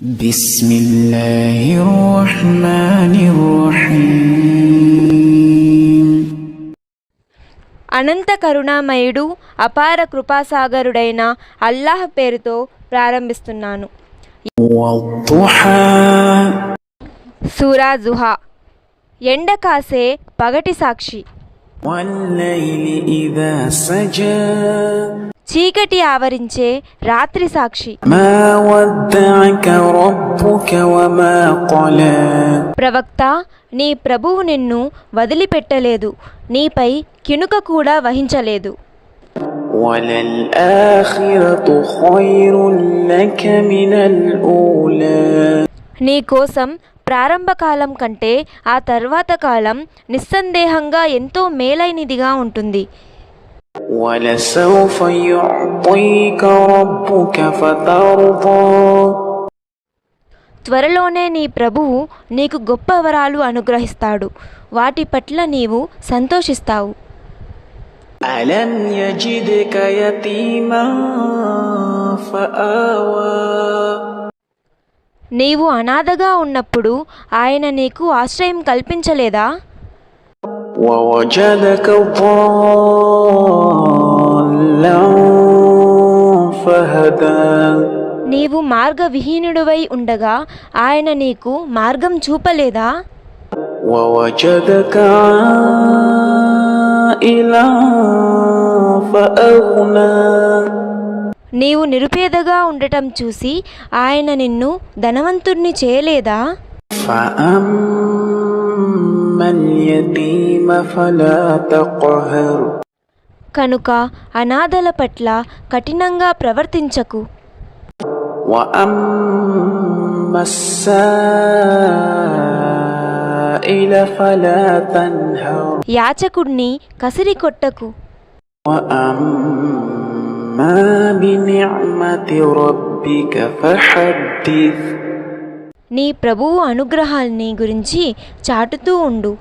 بسم الله الرحمن الرحيم అనంత కరుణామయుడు అపార కృపాసాగరుడైన అల్లాహ్ పేరుతో ప్రారంభిస్తున్నాను والضحى సూరా జుహా ఎండ కాసే పగటి సాక్షి والليل إذا سجى చీకటి ఆవరించే రాత్రి సాక్షి. ప్రవక్త నీ ప్రభువు నిన్ను వదిలిపెట్టలేదు. నీపై కినుక కూడా వహించలేదు. నీ కోసం ప్రారంభకాలం కంటే ఆ తర్వాత కాలం నిస్సందేహంగా ఎంతో మేలైనదిగా ఉంటుంది. ولسوف يعطيك ربك فترضى త్వరలోనే నీ ప్రభువు నీకు గొప్ప వరాలు అనుగ్రహిస్తాడు వాటి పట్ల నీవు సంతోషిస్తావు ألم يجدك يتيما فآوى నీవు అనాథగా ఉన్నప్పుడు ఆయన నీకు ఆశ్రయం కల్పించలేదా ووجدك ضالا فهدى నీవు మార్గవిహీనుడివై ఉండగా ఆయన నీకు మార్గం చూపలేదా ووجدك عائلا فأغنى నీవు నిరుపేదగా ఉండటం చూసి ఆయన నిన్ను ధనవంతుణ్ణి చేయలేదా فأما اليتيم فلا تقهر కనుక అనాథల పట్ల కఠినంగా ప్రవర్తించకు. యాచకుడిని కసిరి కొట్టకు. నీ ప్రభువు అనుగ్రహాల్ని గురించి చాటుతూ ఉండు.